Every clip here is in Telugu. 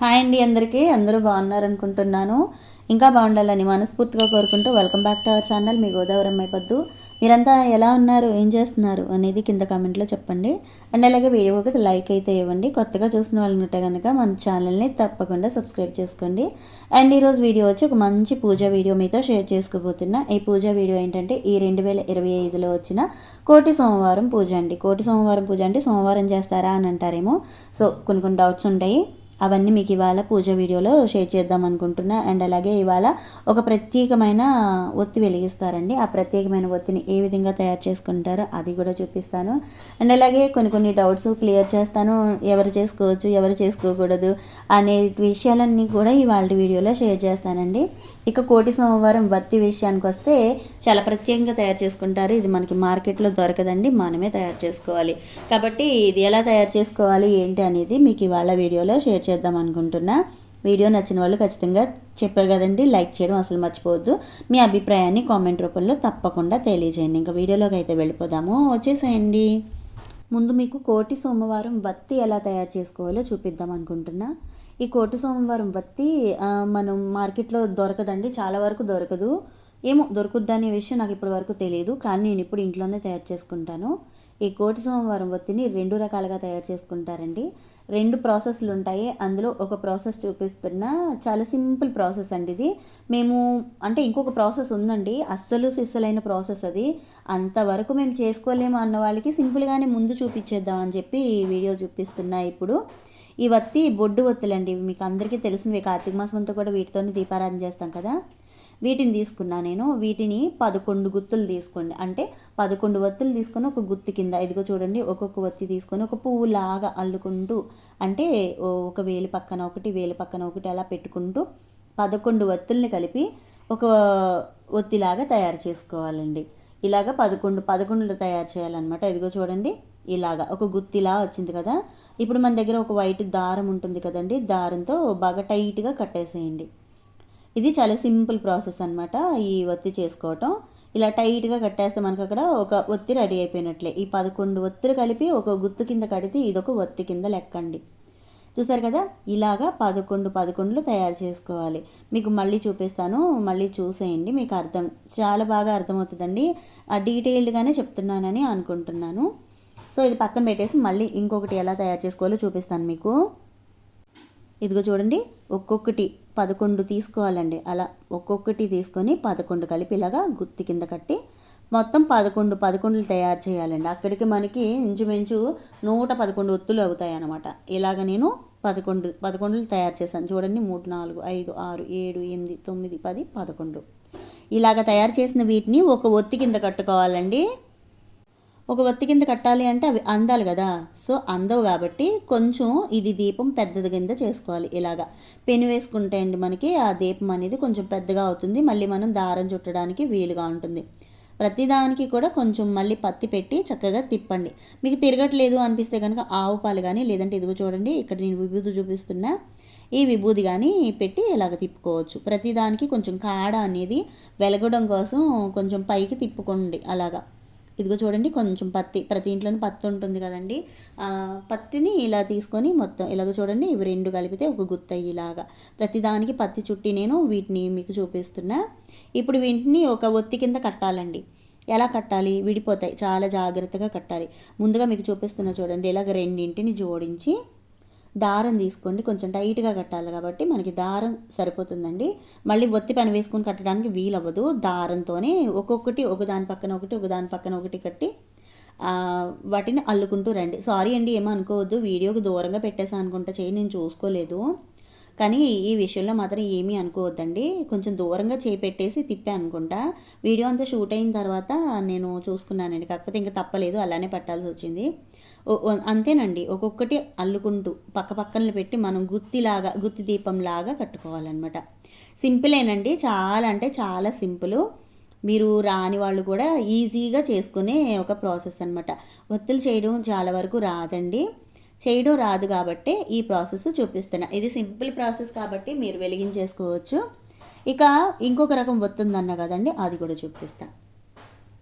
హాయ్ అండి అందరికీ. అందరూ బాగున్నారు అనుకుంటున్నాను ఇంకా బాగుండాలని మనస్ఫూర్తిగా కోరుకుంటూ welcome back to our channel మీ గోదావరి అమ్మాయిపద్దు మీరంతా ఎలా ఉన్నారు? ఏం చేస్తున్నారు? అనేది కింద కామెంట్లో చెప్పండి. అండ్ అలాగే వీడియోకి లైక్ అయితే ఇవ్వండి. కొత్తగా చూసిన వాళ్ళు ఉంటే కనుక మన ఛానల్ని తప్పకుండా సబ్స్క్రైబ్ చేసుకోండి. అండ్ ఈరోజు వీడియో వచ్చి ఒక మంచి పూజ వీడియో మీతో షేర్ చేసుకోబోతున్నా. ఈ పూజ వీడియో ఏంటంటే ఈ రెండు వేల ఇరవై ఐదులో వచ్చిన కోటి సోమవారం పూజ అండి. కోటి సోమవారం పూజ అంటే సోమవారం చేస్తారా అని అంటారేమో. సో కొన్ని కొన్ని డౌట్స్ ఉంటాయి. అవన్నీ మీకు ఇవాళ పూజ వీడియోలో షేర్ చేద్దాం అనుకుంటున్నా. అండ్ అలాగే ఇవాళ ఒక ప్రత్యేకమైన ఒత్తి వెలిగిస్తారండి. ఆ ప్రత్యేకమైన ఒత్తిని ఏ విధంగా తయారు చేసుకుంటారో అది కూడా చూపిస్తాను. అండ్ అలాగే కొన్ని కొన్ని డౌట్స్ క్లియర్ చేస్తాను. ఎవరు చేసుకోవచ్చు ఎవరు చేసుకోకూడదు అనే విషయాలన్నీ కూడా ఇవాళ వీడియోలో షేర్ చేస్తానండి. ఇక కోటి సోమవారం వత్తి విషయానికి వస్తే చాలా ప్రత్యేకంగా తయారు చేసుకుంటారు. ఇది మనకి మార్కెట్లో దొరకదండి. మనమే తయారు చేసుకోవాలి. కాబట్టి ఇది ఎలా తయారు చేసుకోవాలి ఏంటి అనేది మీకు ఇవాళ వీడియోలో షేర్ చేద్దాం అనుకుంటున్నా. వీడియో నచ్చిన వాళ్ళు ఖచ్చితంగా చెప్పారు కదండి లైక్ చేయడం అసలు మర్చిపోవద్దు. మీ అభిప్రాయాన్ని కామెంట్ రూపంలో తప్పకుండా తెలియజేయండి. ఇంకా వీడియోలోకి అయితే వెళ్ళిపోదాము. వచ్చేసేయండి. ముందు మీకు కోటి సోమవారం వత్తి ఎలా తయారు చేసుకోవాలో చూపిద్దాం అనుకుంటున్నా. ఈ కోటి సోమవారం వత్తి మనం మార్కెట్లో దొరకదండి చాలా వరకు దొరకదు. ఏమో దొరకద్దు అనే విషయం నాకు ఇప్పటి వరకు తెలియదు కానీ నేను ఇప్పుడు ఇంట్లోనే తయారు చేసుకుంటాను. ఈ కోటి సోమవారం ఒత్తిని రెండు రకాలుగా తయారు చేసుకుంటారండి. రెండు ప్రాసెస్లు ఉంటాయి. అందులో ఒక ప్రాసెస్ చూపిస్తున్నా చాలా సింపుల్ ప్రాసెస్ అండి ఇది. మేము అంటే ఇంకొక ప్రాసెస్ ఉందండి. అస్సలు సిస్సలైన ప్రాసెస్ అది. అంతవరకు మేము చేసుకోలేము అన్న వాళ్ళకి సింపుల్గానే ముందు చూపించేద్దాం అని చెప్పి ఈ వీడియో చూపిస్తున్నా ఇప్పుడు. ఈ వత్తి బొడ్డు ఒత్తులండి. మీకు అందరికీ తెలిసినవి. కార్తీక మాసం అంతా కూడా వీటితోనే దీపారాధన చేస్తాం కదా. వీటిని తీసుకున్నా నేను. వీటిని పదకొండు గుత్తులు తీసుకోండి. అంటే పదకొండు వత్తులు తీసుకొని ఒక గుత్తి కింద ఇదిగో చూడండి ఒక్కొక్క వత్తి తీసుకొని ఒక పువ్వు లాగా అల్లుకుంటూ అంటే ఒక వేలు పక్కన ఒకటి వేలు పక్కన ఒకటి అలా పెట్టుకుంటూ పదకొండు వత్తుల్ని కలిపి ఒక ఒత్తిలాగా తయారు చేసుకోవాలండి. ఇలాగ పదకొండు పదకొండులు తయారు చేయాలన్నమాట. ఇదిగో చూడండి ఇలాగా ఒక గుత్తిలా వచ్చింది కదా. ఇప్పుడు మన దగ్గర ఒక వైట్ దారం ఉంటుంది కదండి దారంతో బాగా టైట్గా కట్టేసేయండి. ఇది చాలా సింపుల్ ప్రాసెస్ అనమాట ఈ ఒత్తి చేసుకోవటం. ఇలా టైట్గా కట్టేస్తే మనకు అక్కడ ఒక ఒత్తి రెడీ అయిపోయినట్లే. ఈ పదకొండు ఒత్తులు కలిపి ఒక గుత్తు కింద కడితే ఇదొక ఒత్తి కింద లెక్కండి. చూసారు కదా? ఇలాగా పదకొండు పదకొండులు తయారు చేసుకోవాలి. మీకు మళ్ళీ చూపిస్తాను మళ్ళీ చూసేయండి మీకు అర్థం చాలా బాగా అర్థమవుతుందండి. డీటెయిల్డ్గానే చెప్తున్నానని అనుకుంటున్నాను. సో ఇది పక్కన పెట్టేసి మళ్ళీ ఇంకొకటి ఎలా తయారు చేసుకోవాలో చూపిస్తాను మీకు. ఇదిగో చూడండి ఒక్కొక్కటి. పదకొండు తీసుకోవాలండి. అలా ఒక్కొక్కటి తీసుకొని పదకొండు కలిపి ఇలాగా గుత్తి కింద కట్టి మొత్తం పదకొండు పదకొండులు తయారు చేయాలండి. అక్కడికి మనకి ఇంచుమించు నూట పదకొండు ఒత్తులు అవుతాయి అన్నమాట ఇలాగ నేను పదకొండు పదకొండులు తయారు చేశాను. చూడండి మూడు నాలుగు ఐదు ఆరు ఏడు ఎనిమిది తొమ్మిది పది పదకొండు. ఇలాగ తయారు చేసిన వీటిని ఒక ఒత్తి కింద కట్టుకోవాలండి. ఒక ఒత్తి కింద కట్టాలి అంటే అవి అందాలి కదా. సో అందవు కాబట్టి కొంచెం ఇది దీపం పెద్దది కింద చేసుకోవాలి ఇలాగా. పెను వేసుకుంటే అండి మనకి ఆ దీపం అనేది కొంచెం పెద్దగా అవుతుంది. మళ్ళీ మనం దారం చుట్టడానికి వీలుగా ఉంటుంది. ప్రతిదానికి కూడా కొంచెం మళ్ళీ పత్తి పెట్టి చక్కగా తిప్పండి. మీకు తిరగట్లేదు అనిపిస్తే కనుక ఆవు పాలు కానీ లేదంటే ఇదిగో చూడండి ఇక్కడ నేను విభూతి చూపిస్తున్నా ఈ విభూది కానీ పెట్టి ఇలాగ తిప్పుకోవచ్చు. ప్రతిదానికి కొంచెం కాడ అనేది వెలగడం కోసం కొంచెం పైకి తిప్పుకోండి అలాగా. ఇదిగో చూడండి కొంచెం పత్తి ప్రతి ఇంట్లోనే పత్తి ఉంటుంది కదండి. పత్తిని ఇలా తీసుకొని మొత్తం ఇలాగ చూడండి ఇవి రెండు కలిపితే ఒక గుత్త ఇలాగా. ప్రతిదానికి పత్తి చుట్టి నేను వీటిని మీకు చూపిస్తున్నా. ఇప్పుడు వీటిని ఒక ఒత్తి కింద కట్టాలండి. ఎలా కట్టాలి? విడిపోతాయి. చాలా జాగ్రత్తగా కట్టాలి. ముందుగా మీకు చూపిస్తున్నా చూడండి ఇలాగ రెండింటిని జోడించి దారం తీసుకోండి. కొంచెం టైట్గా కట్టాలి కాబట్టి మనకి దారం సరిపోతుందండి. మళ్ళీ ఒత్తి పని వేసుకొని కట్టడానికి వీలవ్వదు. దారంతోనే ఒక్కొక్కటి ఒక దాని పక్కన ఒకటి ఒక దాని పక్కన ఒకటి కట్టి వాటిని అల్లుకుంటూ రండి. సారీ అండి ఏమో అనుకోవద్దు వీడియోకి దూరంగా పెట్టేసా అనుకుంటా. చేయి నేను చూసుకోలేదు. కానీ ఈ విషయంలో మాత్రం ఏమీ అనుకోవద్దండి. కొంచెం దూరంగా చేపెట్టేసి తిప్పాను అనుకుంటా. వీడియో అంతా షూట్ అయిన తర్వాత నేను చూసుకున్నానండి. కాకపోతే ఇంకా తప్పలేదు అలానే పట్టాల్సి వచ్చింది. అంతేనండి. ఒక్కొక్కటి అల్లుకుంటూ పక్క పక్కన పెట్టి మనం గుత్తిలాగా గుత్తి దీపంలాగా కట్టుకోవాలన్నమాట. సింపులేనండి. చాలా అంటే చాలా సింపుల్. మీరు రాని వాళ్ళు కూడా ఈజీగా చేసుకునే ఒక ప్రాసెస్ అనమాట ఒత్తులు చేయడం చాలా వరకు రాదండి. చేయడం రాదు కాబట్టి ఈ ప్రాసెస్ చూపిస్తున్నా. ఇది సింపుల్ ప్రాసెస్ కాబట్టి మీరు వెలిగించేసుకోవచ్చు. ఇక ఇంకొక రకం ఒత్తుందన్న కదండి అది కూడా చూపిస్తాను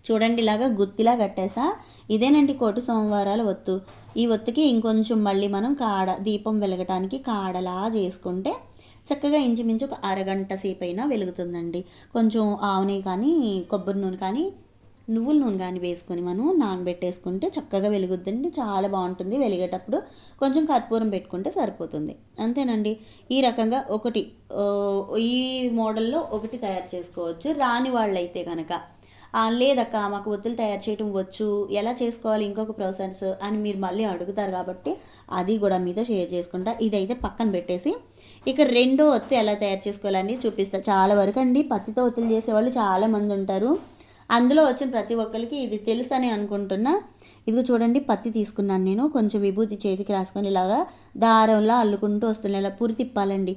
చూడండి ఇలాగా గుత్తిలా కట్టేసా? ఇదేనండి కోటి సోమవారాల ఒత్తు. ఈ ఒత్తుకి ఇంకొంచెం మళ్ళీ మనం కాడ దీపం వెలగటానికి కాడలా చేసుకుంటే చక్కగా ఇంచుమించు ఒక అరగంట సేపు అయినా వెలుగుతుందండి. కొంచెం ఆవు కానీ కొబ్బరి నూనె కానీ నువ్వుల నూనె కానీ వేసుకొని మనం నానబెట్టేసుకుంటే చక్కగా వెలుగుద్దండి. చాలా బాగుంటుంది. వెలిగేటప్పుడు కొంచెం కర్పూరం పెట్టుకుంటే సరిపోతుంది. అంతేనండి. ఈ రకంగా ఒకటి ఈ మోడల్లో ఒకటి తయారు చేసుకోవచ్చు. రాని వాళ్ళైతే కనుక లేదక్క మాకు ఒత్తులు తయారు చేయటం వచ్చు. ఎలా చేసుకోవాలి ఇంకొక ప్రాసెస్ అని మీరు మళ్ళీ అడుగుతారు కాబట్టి అది కూడా మీతో షేర్ చేసుకుంటా. ఇదైతే పక్కన పెట్టేసి ఇక రెండో ఒత్తు ఎలా తయారు చేసుకోవాలని చూపిస్తా. చాలా వరకు అండి. పత్తితో ఒత్తులు చేసేవాళ్ళు చాలామంది ఉంటారు. అందులో వచ్చిన ప్రతి ఒక్కరికి ఇది తెలుసు అని అనుకుంటున్నా. ఇదిగో చూడండి పత్తి తీసుకున్నాను నేను. కొంచెం విభూతి చేతికి రాసుకొని ఇలాగా దారంలా అల్లుకుంటూ వస్తున్నాయి. ఇలా పూరి తిప్పాలండి.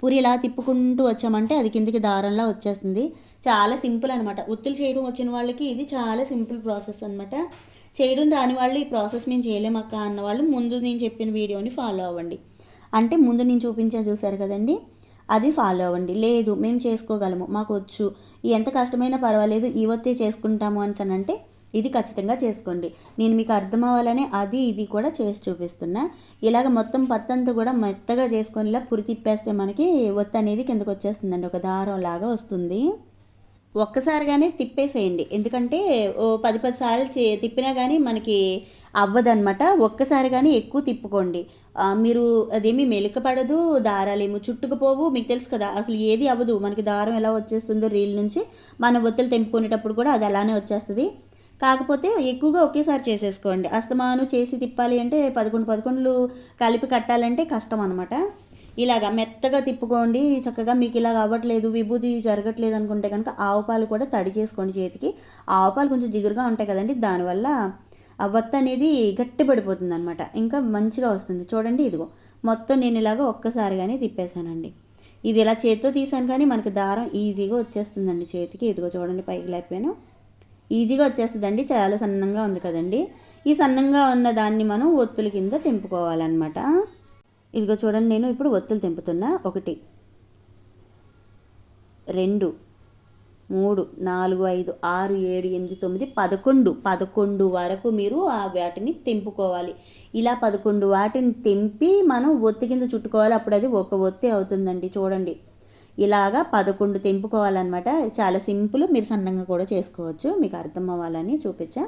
పూరి ఇలా తిప్పుకుంటూ వచ్చామంటే అది కిందికి దారంలా వచ్చేస్తుంది. చాలా సింపుల్ అనమాట ఒత్తులు చేయడం వచ్చిన వాళ్ళకి ఇది చాలా సింపుల్ ప్రాసెస్ అనమాట చేయడం రాని వాళ్ళు ఈ ప్రాసెస్ మేము చేయలేమక్క అన్న వాళ్ళు ముందు నేను చెప్పిన వీడియోని ఫాలో అవ్వండి. అంటే ముందు నేను చూపించాను చూసారు కదండి? అది ఫాలో అవ్వండి. లేదు మేము చేసుకోగలము మాకు వచ్చు. ఎంత కష్టమైనా పర్వాలేదు ఈ ఒత్తే చేసుకుంటాము అని అంటే ఇది ఖచ్చితంగా చేసుకోండి. నేను మీకు అర్థం అవ్వాలనే అది ఇది కూడా చేసి చూపిస్తున్నా. ఇలాగ మొత్తం పత్తంతా కూడా మెత్తగా చేసుకొని ఇలా పురి తిప్పేస్తే మనకి ఒత్తి అనేది కిందకు వచ్చేస్తుందండి. ఒక దారం లాగా వస్తుంది. ఒక్కసారిగానే తిప్పేసేయండి. ఎందుకంటే ఓ పది పది సార్లు తిప్పినా కానీ మనకి అవ్వదనమాట ఒక్కసారి కానీ ఎక్కువ తిప్పుకోండి. మీరు అదేమి మెలికపడదు దారాలేమో చుట్టుకుపోవు. మీకు తెలుసు కదా అసలు ఏది అవ్వదు. మనకి దారం ఎలా వచ్చేస్తుందో రీల్ నుంచి మన ఒత్తులు తెంపుకునేటప్పుడు కూడా అది అలానే వచ్చేస్తుంది. కాకపోతే ఎక్కువగా ఒకేసారి చేసేసుకోండి. అస్తమాను చేసి తిప్పాలి అంటే పదకొండు పదకొండులు కలిపి కట్టాలంటే కష్టం అనమాట ఇలాగ మెత్తగా తిప్పుకోండి. చక్కగా మీకు ఇలాగ అవ్వట్లేదు విభూతి జరగట్లేదు అనుకుంటే కనుక ఆవుపాలు కూడా తడి చేసుకోండి చేతికి. ఆవుపాలు కొంచెం జిగురుగా ఉంటాయి కదండి దానివల్ల ఆ వత్త అనేది గట్టిపడిపోతుంది అనమాట ఇంకా మంచిగా వస్తుంది. చూడండి ఇదిగో మొత్తం నేను ఇలాగ ఒక్కసారిగానే తిప్పేశానండి. ఇది ఇలా చేతితో తీసాను కానీ మనకి దారం ఈజీగా వచ్చేస్తుందండి చేతికి. ఇదిగో చూడండి పైకి లేకపోయాను ఈజీగా వచ్చేస్తుందండి. చాలా సన్నంగా ఉంది కదండి. ఈ సన్నంగా ఉన్న దాన్ని మనం ఒత్తుల కింద తెంపుకోవాలన్నమాట. ఇదిగో చూడండి నేను ఇప్పుడు ఒత్తులు తెంపుతున్నా. ఒకటి రెండు మూడు నాలుగు ఐదు ఆరు ఏడు ఎనిమిది తొమ్మిది పదకొండు. పదకొండు వరకు మీరు ఆ వాటిని తెంపుకోవాలి. ఇలా పదకొండు వాటిని తెంపి మనం ఒత్తి కింద చుట్టుకోవాలి. అప్పుడు అది ఒక ఒత్తి అవుతుందండి. చూడండి. ఇలాగా పదకొండు తెంపుకోవాలన్నమాట. చాలా సింపుల్. మీరు సన్నంగా కూడా చేసుకోవచ్చు. మీకు అర్థం అవ్వాలని చూపించా.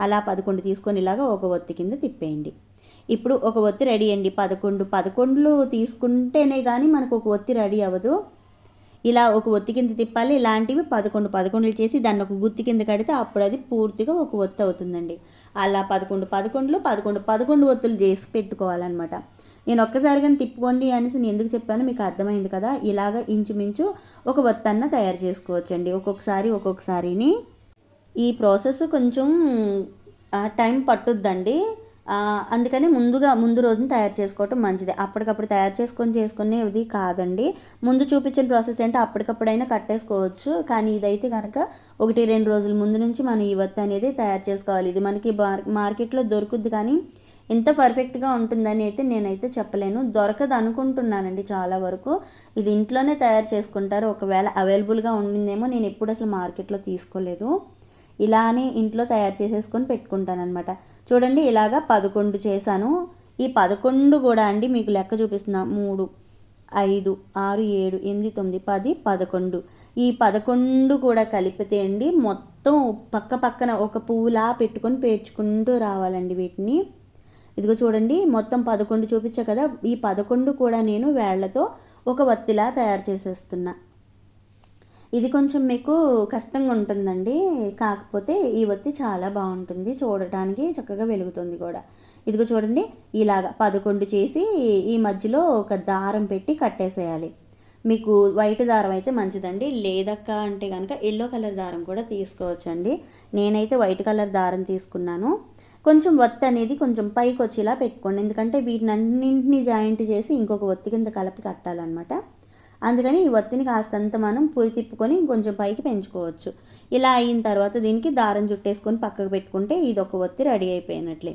అలా పదకొండు తీసుకొని ఇలాగా ఒక ఒత్తి కింద తిప్పేయండి. ఇప్పుడు ఒక ఒత్తి రెడీ అండి. పదకొండు పదకొండులు తీసుకుంటేనే కానీ మనకు ఒక ఒత్తి రెడీ అవ్వదు. ఇలా ఒక ఒత్తి కింద తిప్పాలి. ఇలాంటివి పదకొండు పదకొండులు చేసి దాన్ని ఒక గుత్తి కింద కడితే అప్పుడు అది పూర్తిగా ఒక ఒత్తి అవుతుందండి. అలా పదకొండు పదకొండులు పదకొండు పదకొండు ఒత్తులు చేసి పెట్టుకోవాలన్నమాట. నేను ఒక్కసారిగా తిప్పుకోండి అనేసి నేను ఎందుకు చెప్పాను మీకు అర్థమైంది కదా. ఇలాగ ఇంచుమించు ఒక ఒత్తన్న తయారు చేసుకోవచ్చండి. ఒక్కొక్కసారి ఒక్కొక్కసారిని ఈ ప్రాసెస్ కొంచెం టైం పట్టుద్దండి. అందుకని ముందుగా ముందు రోజున తయారు చేసుకోవటం మంచిది. అప్పటికప్పుడు తయారు చేసుకొని చేసుకునేది కాదండి. ముందు చూపించిన ప్రాసెస్ అంటే అప్పటికప్పుడైనా కట్టేసుకోవచ్చు. కానీ ఇదైతే కనుక ఒకటి రెండు రోజుల ముందు నుంచి మనం ఈ వత్తి అనేది తయారు చేసుకోవాలి. ఇది మనకి మార్కెట్లో దొరుకుద్ది కానీ ఎంత పర్ఫెక్ట్గా ఉంటుందని అయితే నేనైతే చెప్పలేను. దొరకదు అనుకుంటున్నానండి చాలా వరకు. ఇది ఇంట్లోనే తయారు చేసుకుంటారు. ఒకవేళ అవైలబుల్గా ఉండిందేమో నేను ఎప్పుడు అసలు మార్కెట్లో తీసుకోలేదు. ఇలానే ఇంట్లో తయారు చేసేసుకొని పెట్టుకుంటానమాట చూడండి ఇలాగా పదకొండు చేశాను. ఈ పదకొండు కూడా అండి మీకు లెక్క చూపిస్తున్నా. మూడు ఐదు ఆరు ఏడు ఎనిమిది తొమ్మిది పది పదకొండు. ఈ పదకొండు కూడా కలిపితే అండి మొత్తం పక్క పక్కన ఒక పువ్వులా పెట్టుకొని పేర్చుకుంటూ రావాలండి వీటిని. ఇదిగో చూడండి మొత్తం పదకొండు చూపించా కదా. ఈ పదకొండు కూడా నేను వేళ్ళతో ఒక వత్తిలా తయారు చేసేస్తున్నా. ఇది కొంచెం మీకు కష్టంగా ఉంటుందండి. కాకపోతే ఈ ఒత్తి చాలా బాగుంటుంది. చూడటానికి చక్కగా వెలుగుతుంది కూడా. ఇదిగో చూడండి ఇలాగ పదకొండు చేసి ఈ మధ్యలో ఒక దారం పెట్టి కట్టేసేయాలి. మీకు వైట్ దారం అయితే మంచిదండి. లేదక్క అంటే కనుక ఎల్లో కలర్ దారం కూడా తీసుకోవచ్చండి. నేనైతే వైట్ కలర్ దారం తీసుకున్నాను. కొంచెం ఒత్తి అనేది కొంచెం పైకి వచ్చేలా పెట్టుకోండి. ఎందుకంటే వీటిని జాయింట్ చేసి ఇంకొక ఒత్తి కింద కలిపి కట్టాలన్నమాట. అందుకని ఈ ఒత్తిని కాస్తంత మనం పూరి తిప్పుకొని కొంచెం పైకి పెంచుకోవచ్చు. ఇలా అయిన తర్వాత దీనికి దారం చుట్టేసుకొని పక్కకు పెట్టుకుంటే ఇది ఒక ఒత్తి రెడీ అయిపోయినట్లే.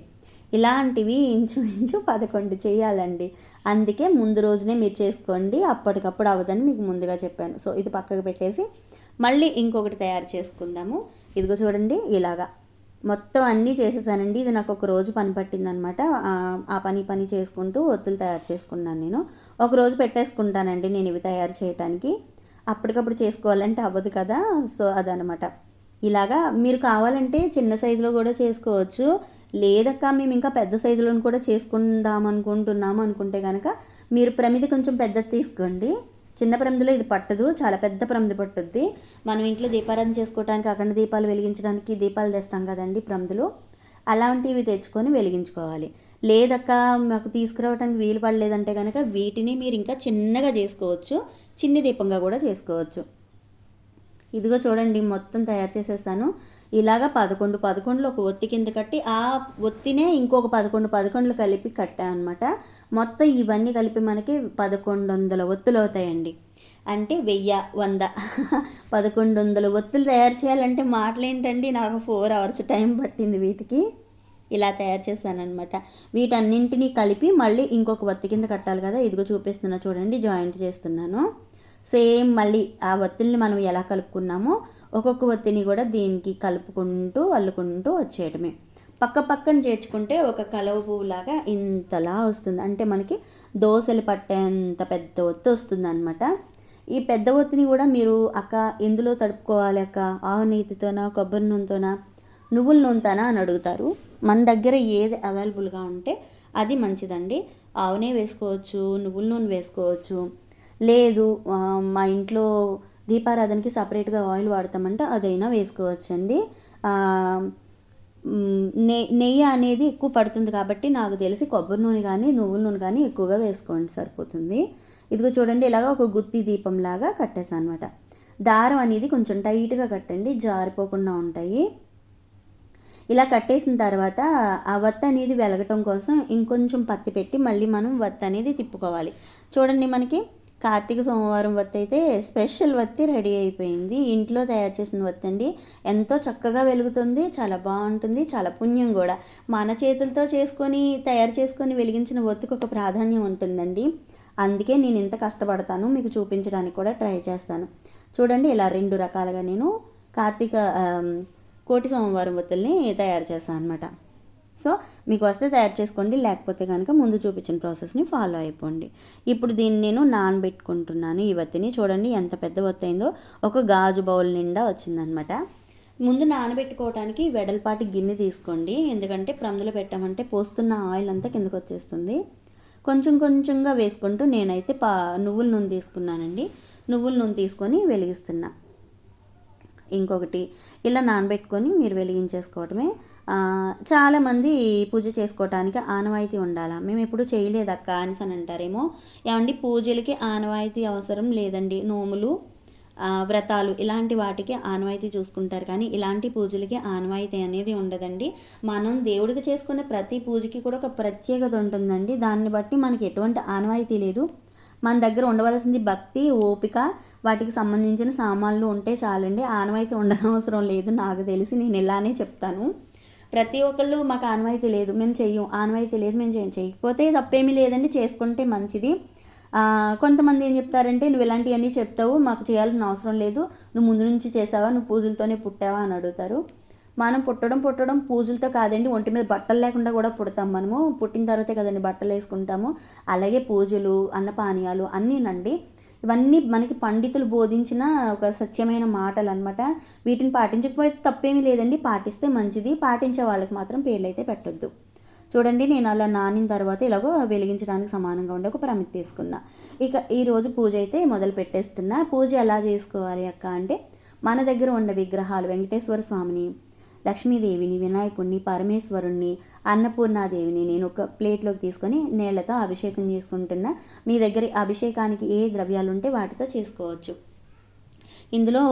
ఇలాంటివి ఇంచుమించు పదకొండు చేయాలండి. అందుకే ముందు రోజునే మీరు చేసుకోండి అప్పటికప్పుడు అవ్వదని మీకు ముందుగా చెప్పాను. సో ఇది పక్కకు పెట్టేసి మళ్ళీ ఇంకొకటి తయారు చేసుకుందాము. ఇదిగో చూడండి ఇలాగా. మొత్తం అన్నీ చేసేసానండి. ఇది నాకు ఒక రోజు పని పట్టిందనమాట. ఆ పని పని చేసుకుంటూ ఒత్తులు తయారు చేసుకున్నాను నేను. ఒక రోజు పెట్టేసుకుంటానండి నేను ఇవి తయారు చేయడానికి అప్పటికప్పుడు చేసుకోవాలంటే అవ్వదు కదా. సో అదనమాట. ఇలాగా మీరు కావాలంటే చిన్న సైజులో కూడా చేసుకోవచ్చు. లేదక్క మేము ఇంకా పెద్ద సైజులో కూడా చేసుకుందాం అనుకుంటున్నాము అనుకుంటే కనుక మీరు ప్రమిది కొంచెం పెద్దది తీసుకోండి. చిన్న ప్రమిదిలో ఇది పట్టదు చాలా పెద్ద ప్రమిది పట్టుద్ది. మనం ఇంట్లో దీపారాధన చేసుకోవడానికి అఖండ దీపాలు వెలిగించడానికి దీపాలు తెస్తాం కదండి ప్రమిదులు. అలాంటివి తెచ్చుకొని వెలిగించుకోవాలి. లేదక్క మాకు తీసుకురావడానికి వీలు పడలేదంటే కనుక వీటిని మీరు ఇంకా చిన్నగా చేసుకోవచ్చు చిన్ని దీపంగా కూడా చేసుకోవచ్చు. ఇదిగో చూడండి మొత్తం తయారు చేసేసాను. ఇలాగ పదకొండు పదకొండులు ఒక ఒత్తి కింద కట్టి ఆ ఒత్తినే ఇంకొక పదకొండు పదకొండులు కలిపి కట్టామన్నమాట మొత్తం ఇవన్నీ కలిపి మనకి పదకొండు వందల ఒత్తులు అవుతాయండి. అంటే వెయ్యి వంద. పదకొండు వందల ఒత్తులు తయారు చేయాలంటే మాటలేంటండి? నాకు ఫోర్ అవర్స్ టైం పట్టింది వీటికి. ఇలా తయారు చేశాను వీటన్నింటినీ కలిపి మళ్ళీ ఇంకొక ఒత్తి కింద కట్టాలి కదా? ఇదిగో చూపిస్తున్నా చూడండి జాయింట్ చేస్తున్నాను. సేమ్ మళ్ళీ ఆ ఒత్తిడిని మనం ఎలా కలుపుకున్నామో ఒక్కొక్క ఒత్తిని కూడా దీనికి కలుపుకుంటూ అల్లుకుంటూ వచ్చేయటమే. పక్క పక్కన చేర్చుకుంటే ఒక కలవ పువ్వులాగా ఇంతలా వస్తుంది. అంటే మనకి దోశలు పట్టేంత పెద్ద ఒత్తి వస్తుంది అనమాట ఈ పెద్ద ఒత్తిని కూడా మీరు అక్క ఎందులో తడుపుకోవాలి అక్క? ఆవు నీతితోనా కొబ్బరి నూనెతోనా? నువ్వుల నూనెతోనా అని అడుగుతారు. మన దగ్గర ఏది అవైలబుల్గా ఉంటే అది మంచిదండి. ఆవునే వేసుకోవచ్చు నువ్వుల నూనె వేసుకోవచ్చు. లేదు మా ఇంట్లో దీపారాధనకి సపరేట్గా ఆయిల్ వాడతామంటే అదైనా వేసుకోవచ్చండి. నె నెయ్యి అనేది ఎక్కువ పడుతుంది కాబట్టి నాకు తెలిసి కొబ్బరి నూనె కానీ నువ్వుల నూనె కానీ ఎక్కువగా వేసుకోండి సరిపోతుంది. ఇదిగో చూడండి ఇలాగ ఒక గుత్తి దీపం లాగా కట్టేసాను అనమాట దారం అనేది కొంచెం టైట్గా కట్టండి జారిపోకుండా ఉంటాయి. ఇలా కట్టేసిన తర్వాత ఆ వత్త అనేది వెలగటం కోసం ఇంకొంచెం పత్తి పెట్టి మళ్ళీ మనం వత్త అనేది తిప్పుకోవాలి. చూడండి మనకి కార్తీక సోమవారం వత్తి అయితే స్పెషల్ వత్తి రెడీ అయిపోయింది. ఇంట్లో తయారు చేసిన వత్తి అండి. ఎంతో చక్కగా వెలుగుతుంది చాలా బాగుంటుంది చాలా పుణ్యం కూడా. మన చేతులతో చేసుకొని తయారు చేసుకొని వెలిగించిన ఒత్తికి ఒక ప్రాధాన్యం ఉంటుందండి. అందుకే నేను ఇంత కష్టపడతాను మీకు చూపించడానికి కూడా ట్రై చేస్తాను. చూడండి ఇలా రెండు రకాలుగా నేను కార్తీక కోటి సోమవారం వత్తుల్ని తయారు చేస్తాను అనమాట సో మీకు వస్తే తయారు చేసుకోండి లేకపోతే కనుక ముందు చూపించిన ప్రాసెస్ని ఫాలో అయిపోండి. ఇప్పుడు దీన్ని నేను నానబెట్టుకుంటున్నాను ఈ వత్తిని. చూడండి ఎంత పెద్ద వత్తి అయిందో. ఒక గాజు బౌల్ నిండా వచ్చిందనమాట ముందు నానబెట్టుకోవడానికి వెడల్పాటి గిన్నె తీసుకోండి. ఎందుకంటే ప్రమిదలో పెట్టామంటే పోస్తున్న ఆయిల్ అంతా కిందకు వచ్చేస్తుంది. కొంచెం కొంచెంగా వేసుకుంటూ నేనైతే పా నువ్వుల నూనె తీసుకున్నానండి. నువ్వుల నూనె తీసుకొని వెలిగిస్తున్నా. ఇంకొకటి ఇలా నానబెట్టుకొని మీరు వెలిగించేసుకోవటమే చాలామంది పూజ చేసుకోవటానికి ఆనవాయితీ ఉండాలా? మేము ఎప్పుడు చేయలేదు అక్క అని అని అంటారేమో. ఏమండి? పూజలకి ఆనవాయితీ అవసరం లేదండి. నోములు వ్రతాలు ఇలాంటి వాటికి ఆనవాయితీ చూసుకుంటారు. కానీ ఇలాంటి పూజలకి ఆనవాయితీ అనేది ఉండదండి. మనం దేవుడికి చేసుకునే ప్రతి పూజకి కూడా ఒక ప్రత్యేకత ఉంటుందండి. దాన్ని బట్టి మనకి ఎటువంటి ఆనవాయితీ లేదు. మన దగ్గర ఉండవలసింది భక్తి ఓపిక వాటికి సంబంధించిన సామాన్లు ఉంటే చాలండి. ఆనవాయితీ ఉండనవసరం లేదు. నాకు తెలిసి నేను ఇలానే చెప్తాను. ప్రతి ఒక్కళ్ళు మాకు ఆనవాయితీ లేదు మేము చెయ్యం. ఆనవాయితీ లేదు మేము చేయం చేయకపోతే తప్పేమీ లేదండి చేసుకుంటే మంచిది. కొంతమంది ఏం చెప్తారంటే నువ్వు ఇలాంటివన్నీ చెప్తావు మాకు చేయాల్సిన అవసరం లేదు. నువ్వు ముందు నుంచి చేసావా? నువ్వు పూజలతోనే పుట్టావా? అని అడుగుతారు. మనం పుట్టడం పుట్టడం పూజలతో కాదండి ఒంటి మీద బట్టలు లేకుండా కూడా పుడతాం మనము. పుట్టిన తర్వాతే కదండి బట్టలు వేసుకుంటాము. అలాగే పూజలు అన్నపానీయాలు అన్నీనండి. ఇవన్నీ మనకి పండితులు బోధించిన ఒక సత్యమైన మాటలు అనమాట వీటిని పాటించకపోతే తప్పేమీ లేదండి. పాటిస్తే మంచిది. పాటించే వాళ్ళకి మాత్రం పేర్లు అయితే పెట్టొద్దు. చూడండి నేను అలా నానిన తర్వాత ఇలాగో వెలిగించడానికి సమానంగా ఉండే ఒక ప్రమితి తీసుకున్నా. ఇక ఈరోజు పూజ అయితే మొదలు పెట్టేస్తున్నా. పూజ ఎలా చేసుకోవాలి అక్క అంటే మన దగ్గర ఉన్న విగ్రహాలు వెంకటేశ్వర స్వామిని లక్ష్మీదేవిని వినాయకుడిని పరమేశ్వరుణ్ణి అన్నపూర్ణాదేవిని నేను ఒక ప్లేట్లోకి తీసుకొని నీళ్ళతో అభిషేకం చేసుకుంటున్నా మీ దగ్గర అభిషేకానికి ఏ ద్రవ్యాలు ఉంటే వాటితో చేసుకోవచ్చు. ఇందులో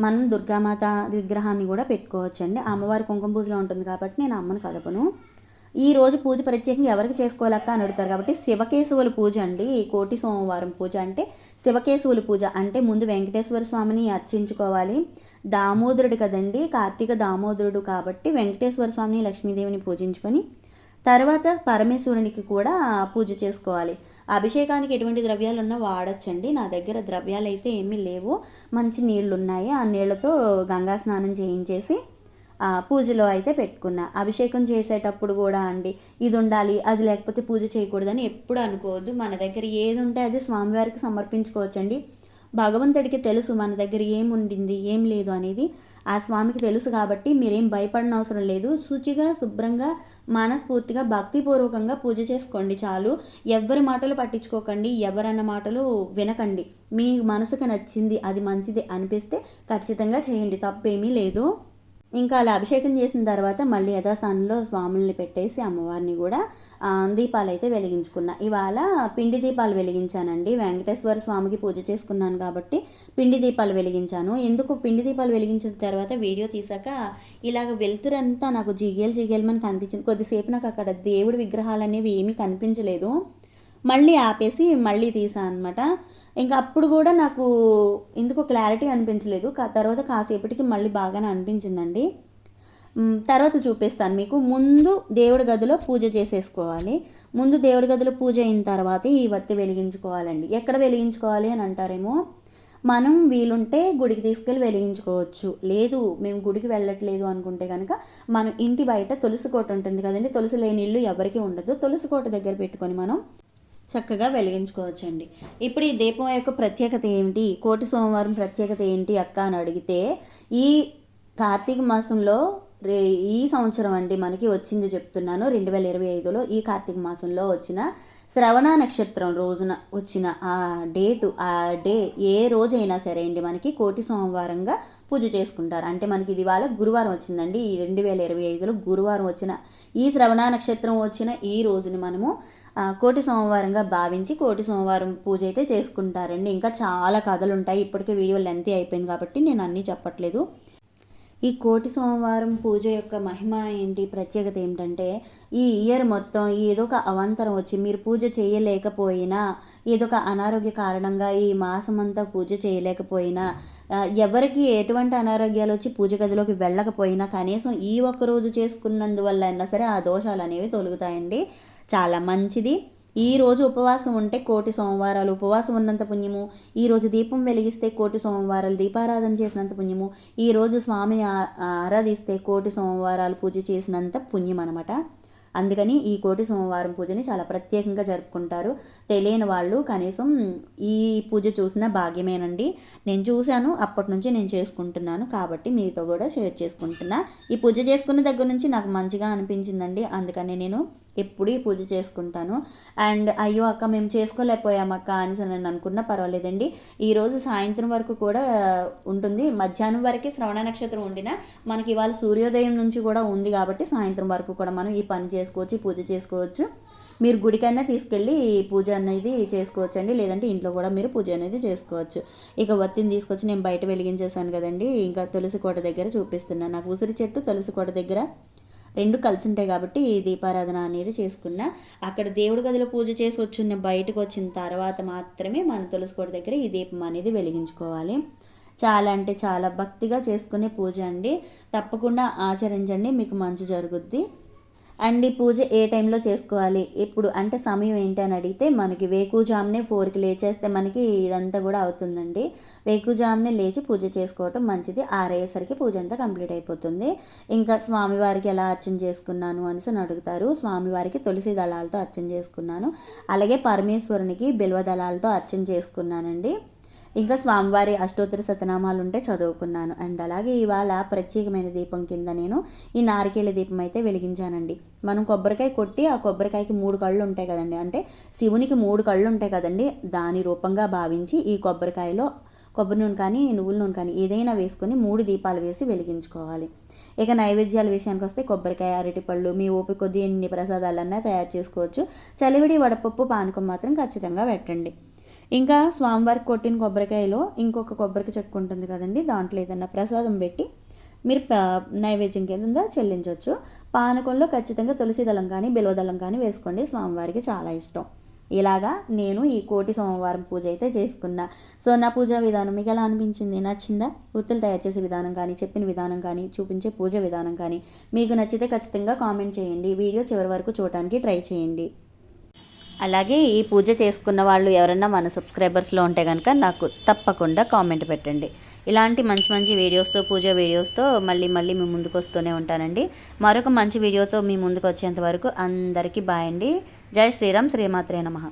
మనం దుర్గామాత విగ్రహాన్ని కూడా పెట్టుకోవచ్చండి. అమ్మవారి కుంకుమ పూజలో ఉంటుంది కాబట్టి నేను అమ్మను కదపను. ఈ రోజు పూజ ప్రత్యేకంగా ఎవరికి చేసుకోవాలక్క అని అడుగుతారు కాబట్టి శివకేశవుల పూజ అండి. ఈ కోటి సోమవారం పూజ అంటే శివకేశవుల పూజ అంటే ముందు వెంకటేశ్వర స్వామిని అర్చించుకోవాలి. దామోదరుడు కదండి కార్తీక దామోదరుడు కాబట్టి వెంకటేశ్వర స్వామిని లక్ష్మీదేవిని పూజించుకొని తర్వాత పరమేశ్వరునికి కూడా పూజ చేసుకోవాలి. అభిషేకానికి ఎటువంటి ద్రవ్యాలు ఉన్నా వాడచ్చండి. నా దగ్గర ద్రవ్యాలు అయితే ఏమీ లేవు. మంచి నీళ్ళు ఉన్నాయి ఆ నీళ్ళతో గంగా స్నానం చేయించేసి పూజలో అయితే పెట్టుకున్నా. అభిషేకం చేసేటప్పుడు కూడా అండి ఇది ఉండాలి అది లేకపోతే పూజ చేయకూడదని ఎప్పుడు అనుకోవద్దు. మన దగ్గర ఏది ఉంటే అది స్వామివారికి సమర్పించుకోవచ్చండి. భగవంతుడికి తెలుసు మన దగ్గర ఏముండింది ఏం లేదు అనేది. ఆ స్వామికి తెలుసు కాబట్టి మీరేం భయపడిన అవసరం లేదు. శుచిగా శుభ్రంగా మనస్ఫూర్తిగా భక్తిపూర్వకంగా పూజ చేసుకోండి చాలు. ఎవరి మాటలు పట్టించుకోకండి ఎవరన్న మాటలు వినకండి. మీ మనసుకు నచ్చింది అది మంచిది అనిపిస్తే ఖచ్చితంగా చేయండి తప్పేమీ లేదు. ఇంకా అలా అభిషేకం చేసిన తర్వాత మళ్ళీ యథాస్థానంలో స్వాముల్ని పెట్టేసి అమ్మవారిని కూడా దీపాలు అయితే వెలిగించుకున్నా. ఇవాళ పిండి దీపాలు వెలిగించానండి. వెంకటేశ్వర స్వామికి పూజ చేసుకున్నాను కాబట్టి పిండి దీపాలు వెలిగించాను. ఎందుకు పిండి దీపాలు వెలిగించిన తర్వాత వీడియో తీసాక ఇలాగ వెళ్తురంతా నాకు జిగేలు జిగేలమని కనిపించింది. కొద్దిసేపు నాకు అక్కడ దేవుడి విగ్రహాలు అనేవి ఏమీ కనిపించలేదు. మళ్ళీ ఆపేసి మళ్ళీ తీసాను అనమాట ఇంకా అప్పుడు కూడా నాకు ఎందుకో క్లారిటీ అనిపించలేదు. తర్వాత కాసేపటికి మళ్ళీ బాగానే అనిపించిందండి. తర్వాత చూపిస్తాను మీకు. ముందు దేవుడి గదిలో పూజ చేసేసుకోవాలి. ముందు దేవుడి గదిలో పూజ అయిన తర్వాత ఈ వత్తి వెలిగించుకోవాలండి. ఎక్కడ వెలిగించుకోవాలి అని అంటారేమో? మనం వీలుంటే గుడికి తీసుకెళ్ళి వెలిగించుకోవచ్చు. లేదు మేము గుడికి వెళ్ళట్లేదు అనుకుంటే కనుక మనం ఇంటి బయట తులసి కోట ఉంటుంది కదండి. తులసి లేని ఇల్లు ఎవరికీ ఉండదు. తులసి కోట దగ్గర పెట్టుకొని మనం చక్కగా వెలిగించుకోవచ్చండి. ఇప్పుడు ఈ దీపం యొక్క ప్రత్యేకత ఏమిటి? కోటి సోమవారం ప్రత్యేకత ఏంటి అక్క అని అడిగితే ఈ కార్తీక మాసంలో రే ఈ సంవత్సరం అండి మనకి వచ్చింది చెప్తున్నాను. రెండు వేల ఇరవై ఐదులో ఈ కార్తీక మాసంలో వచ్చిన శ్రవణ నక్షత్రం రోజున వచ్చిన ఆ డేటు ఆ డే ఏ రోజైనా సరే అండి మనకి కోటి సోమవారంగా పూజ చేసుకుంటారు. అంటే మనకి ఇది వాళ్ళ గురువారం వచ్చిందండి. ఈ రెండు వేల ఇరవై ఐదులో గురువారం వచ్చిన ఈ శ్రవణ నక్షత్రం వచ్చిన ఈ రోజుని మనము కోటి సోమవారంగా భావించి కోటి సోమవారం పూజ అయితే చేసుకుంటారండి. ఇంకా చాలా కథలు ఉంటాయి ఇప్పటికే వీడియో లెంత్ అయిపోయింది కాబట్టి నేను అన్నీ చెప్పట్లేదు. ఈ కోటి సోమవారం పూజ యొక్క మహిమ ఏంటి? ప్రత్యేకత ఏమిటంటే ఈ ఇయర్ మొత్తం ఏదో ఒక అవంతరం వచ్చి మీరు పూజ చేయలేకపోయినా ఏదో ఒక అనారోగ్య కారణంగా ఈ మాసం అంతా పూజ చేయలేకపోయినా ఎవరికి ఎటువంటి అనారోగ్యాలు వచ్చి పూజ గదిలోకి వెళ్ళకపోయినా కనీసం ఈ ఒక్క రోజు చేసుకున్నందువల్ల అయినా సరే ఆ దోషాలు అనేవి తొలుగుతాయండి. చాలా మంచిది. ఈ రోజు ఉపవాసం ఉంటే కోటి సోమవారాలు ఉపవాసం ఉన్నంత పుణ్యము. ఈరోజు దీపం వెలిగిస్తే కోటి సోమవారాలు దీపారాధన చేసినంత పుణ్యము. ఈరోజు స్వామిని ఆరాధిస్తే కోటి సోమవారాలు పూజ చేసినంత పుణ్యం అనమాట అందుకని ఈ కోటి సోమవారం పూజని చాలా ప్రత్యేకంగా జరుపుకుంటారు. తెలియని వాళ్ళు కనీసం ఈ పూజ చూసిన భాగ్యమేనండి. నేను చూశాను అప్పటి నుంచి నేను చేసుకుంటున్నాను కాబట్టి మీతో కూడా షేర్ చేసుకుంటున్నా. ఈ పూజ చేసుకున్న దగ్గర నుంచి నాకు మంచిగా అనిపించిందండి. అందుకని నేను ఎప్పుడు ఈ పూజ చేసుకుంటాను. అండ్ అయ్యో అక్క మేము చేసుకోలేకపోయాం అక్క అని నేను అనుకున్నా పర్వాలేదండి. ఈరోజు సాయంత్రం వరకు కూడా ఉంటుంది. మధ్యాహ్నం వరకే శ్రవణ నక్షత్రం ఉండినా మనకి ఇవాళ సూర్యోదయం నుంచి కూడా ఉంది కాబట్టి సాయంత్రం వరకు కూడా మనం ఈ పని చేసుకోవచ్చు పూజ చేసుకోవచ్చు. మీరు గుడికైనా తీసుకెళ్ళి పూజ అనేది చేసుకోవచ్చు అండి లేదంటే ఇంట్లో కూడా మీరు పూజ అనేది చేసుకోవచ్చు. ఇక వత్తిని తీసుకొచ్చి నేను బయట వెలిగించేసాను కదండి. ఇంకా తులసి కోట దగ్గర చూపిస్తున్నాను. నాకు ఉసిరి చెట్టు తులసి కోట దగ్గర రెండు కలిసి ఉంటాయి కాబట్టి ఈ దీపారాధన అనేది చేసుకున్నా. అక్కడ దేవుడి గదిలో పూజ చేసి వచ్చిన బయటకు వచ్చిన తర్వాత మాత్రమే మన తులసికోట దగ్గర ఈ దీపం అనేది వెలిగించుకోవాలి. చాలా అంటే చాలా భక్తిగా చేసుకునే పూజ అండి. తప్పకుండా ఆచరించండి మీకు మంచి జరుగుద్ది. అండ్ ఈ పూజ ఏ టైంలో చేసుకోవాలి? ఇప్పుడు అంటే సమయం ఏంటి అని అడిగితే మనకి వేకుజామునే ఫోర్కి లేచేస్తే మనకి ఇదంతా కూడా అవుతుందండి. వేకుజామునే లేచి పూజ చేసుకోవటం మంచిది. ఆరయ్యేసరికి పూజ అంతా కంప్లీట్ అయిపోతుంది. ఇంకా స్వామివారికి ఎలా అర్చన చేసుకున్నాను అనేసి అడుగుతారు. స్వామివారికి తులసి దళాలతో అర్చన చేసుకున్నాను. అలాగే పరమేశ్వరునికి బిల్వ దళాలతో అర్చన చేసుకున్నానండి. ఇంకా స్వామివారి అష్టోత్తర శతనామాలు ఉంటే చదువుకున్నాను. అండ్ అలాగే ఇవాళ ప్రత్యేకమైన దీపం కింద నేను ఈ నారికేళ దీపం అయితే వెలిగించానండి. మనం కొబ్బరికాయ కొట్టి ఆ కొబ్బరికాయకి మూడు కళ్ళు ఉంటాయి కదండి. అంటే శివునికి మూడు కళ్ళు ఉంటాయి కదండి. దాని రూపంగా భావించి ఈ కొబ్బరికాయలో కొబ్బరి నూనె కానీ నువ్వుల నూనె కానీ ఏదైనా వేసుకొని మూడు దీపాలు వేసి వెలిగించుకోవాలి. ఇక నైవేద్యాల విషయానికి వస్తే కొబ్బరికాయ అరటిపళ్ళు మీ ఓపిక కొద్ది ఎన్ని ప్రసాదాలన్నా తయారు చేసుకోవచ్చు. చలివిడి వడపప్పు పానకం మాత్రం ఖచ్చితంగా పెట్టండి. ఇంకా స్వామివారికి కొట్టిన కొబ్బరికాయలో ఇంకొక కొబ్బరికి చెక్కు ఉంటుంది కదండి దాంట్లో ఏదన్నా ప్రసాదం పెట్టి మీరు నైవేద్యం కింద చెల్లించవచ్చు పానకంలో ఖచ్చితంగా తులసి దళం కానీ బిల్వదళం కానీ వేసుకోండి. స్వామివారికి చాలా ఇష్టం. ఇలాగా నేను ఈ కోటి సోమవారం పూజ అయితే చేసుకున్నా. సో నా పూజా విధానం మీకు ఎలా అనిపించింది? నచ్చిందా? ఒత్తులు తయారు చేసే విధానం కానీ చెప్పిన విధానం కానీ చూపించే పూజ విధానం కానీ మీకు నచ్చితే ఖచ్చితంగా కామెంట్ చేయండి. వీడియో చివరి వరకు చూడటానికి ట్రై చేయండి. అలాగే ఈ పూజ చేసుకున్న వాళ్ళు ఎవరన్నా మన సబ్స్క్రైబర్స్లో ఉంటే కనుక నాకు తప్పకుండా కామెంట్ పెట్టండి. ఇలాంటి మంచి మంచి వీడియోస్తో పూజ వీడియోస్తో మళ్ళీ మళ్ళీ మీ ముందుకు వస్తూనే ఉంటానండి. మరొక మంచి వీడియోతో మీ ముందుకు వచ్చేంత వరకు అందరికీ బాయ్ అండి. జై శ్రీరామ్ శ్రీమాత్రే నమః.